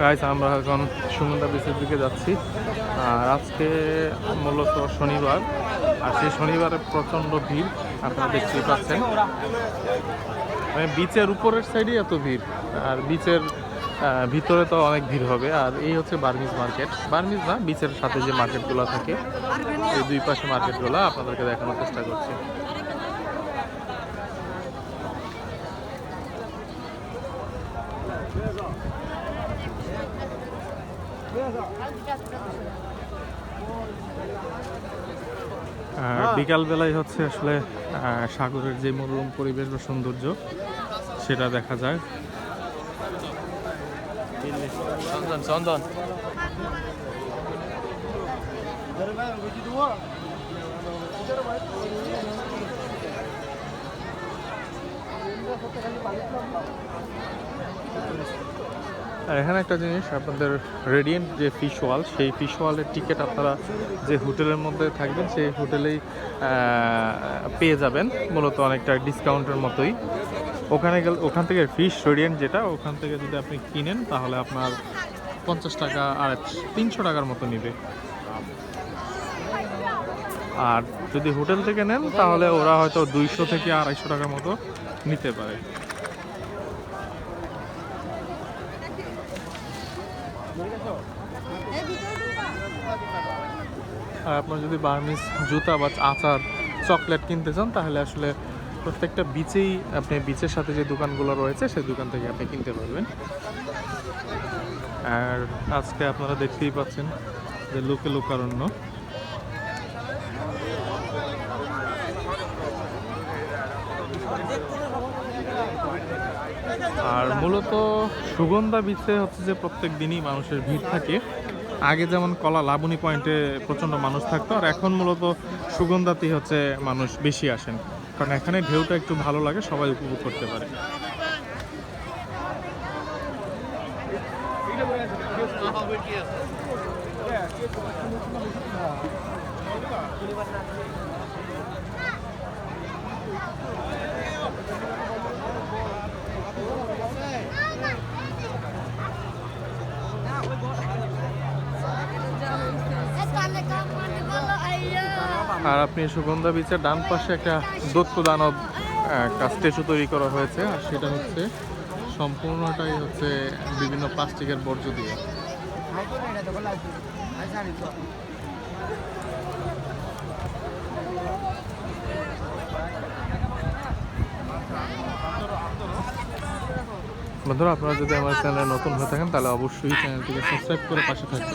Guys আমরা এখন সুগন্ধা বিচের দিকে যাচ্ছি। আর আজকে মূলত শনিবার, আর সেই শনিবারে প্রচণ্ড ভিড়, আপনারা দেখতেই পাচ্ছেন। মানে বিচের উপরের সাইডে এত ভিড়, আর বিচের ভিতরে তো অনেক ভিড় হবে। আর এই হচ্ছে বার্মিজ মার্কেট বার্মিজ না বিচের সাথে যে মার্কেটগুলো থাকে, এই দুই পাশে মার্কেটগুলো আপনাদেরকে দেখানোর চেষ্টা করছি। বিকালবেলায় হচ্ছে আসলে সাগরের যে মনোরম পরিবেশ বা সৌন্দর্য সেটা দেখা যায়। আর এখানে একটা জিনিস, আপনাদের রেডিয়েন্ট যে ফিশ ওয়াল সেই ফিশ ওয়ালের টিকিট আপনারা যে হোটেলের মধ্যে থাকবেন, সেই হোটেলেই পেয়ে যাবেন। মূলত অনেকটা ডিসকাউন্টের মতোই। ওখানে গেলে, ওখান থেকে ফিশ রেডিয়েন্ট যেটা, ওখান থেকে যদি আপনি কিনেন, তাহলে আপনার পঞ্চাশ টাকা আর তিনশো টাকার মতো নেবে। আর যদি হোটেল থেকে নেন, তাহলে ওরা হয়তো দুইশো থেকে আড়াইশো টাকার মতো নিতে পারে। আর আপনার যদি বার্মিস জুতা বা আচার, চকলেট কিনতে চান, তাহলে আসলে প্রত্যেকটা বিচেই আপনি বিচের সাথে যে দোকানগুলো রয়েছে, সেই দোকান থেকে আপনি কিনতে পারবেন। আর আজকে আপনারা দেখতেই পাচ্ছেন যে লোকে লোকারণ্য। আর মূলত সুগন্ধা বিচে হচ্ছে যে প্রত্যেক দিনই মানুষের ভিড় থাকে। আগে যেমন কলা লাবণী পয়েন্টে প্রচণ্ড মানুষ থাকতো, আর এখন মূলত সুগন্ধাতেই হচ্ছে মানুষ বেশি আসেন। কারণ এখানে ঢেউটা একটু ভালো লাগে, সবাই উপভোগ করতে পারে। আর আপনি সুগন্ধা বিচের ডান পাশে একটা দত্ত দানব স্ট্যাচু তৈরি করা হয়েছে, আর সেটা হচ্ছে সম্পূর্ণটাই হচ্ছে বিভিন্ন প্লাস্টিকের বর্জ্য দিয়ে। বন্ধুরা, আপনারা যদি আমার চ্যানেলে নতুন হয়ে থাকেন, তাহলে অবশ্যই চ্যানেলটিকে সাবস্ক্রাইব করে পাশে থাকবেন।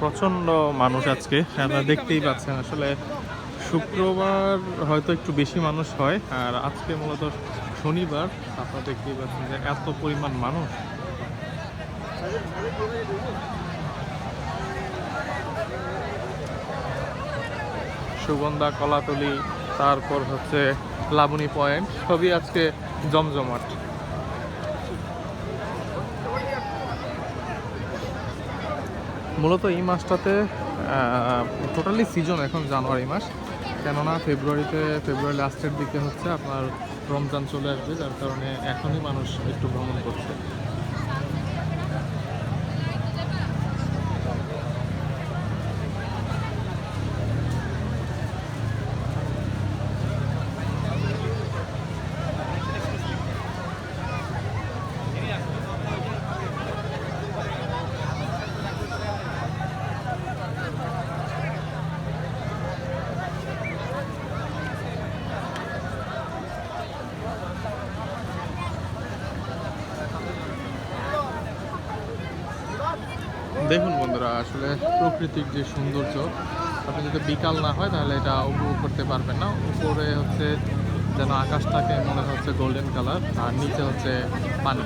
প্রচণ্ড মানুষ আজকে। আপনারা দেখতেই পাচ্ছেন, আসলে শুক্রবার হয়তো একটু বেশি মানুষ হয়, আর আজকে মূলত শনিবার। আপনারা দেখতেই পাচ্ছেন যে এত পরিমাণ মানুষ। সুগন্ধা, কলাতলি, তারপর হচ্ছে লাবণী পয়েন্ট, সবই আজকে জমজমাট। মূলত এই মাসটাতে টোটালি সিজন এখন জানুয়ারি মাস। কেননা ফেব্রুয়ারিতে, ফেব্রুয়ারি লাস্টের দিকে হচ্ছে আপনার রমজান চলে আসবে, যার কারণে এখনই মানুষ একটু ভ্রমণ করছে। দেখুন বন্ধুরা, আসলে প্রকৃতির যে সৌন্দর্য, আপনি যদি বিকাল না হয় তাহলে এটা উপভোগ করতে পারবেন না। উপরে হচ্ছে যেন আকাশটাকে মনে হচ্ছে গোল্ডেন কালার আর নিচে হচ্ছে পানি।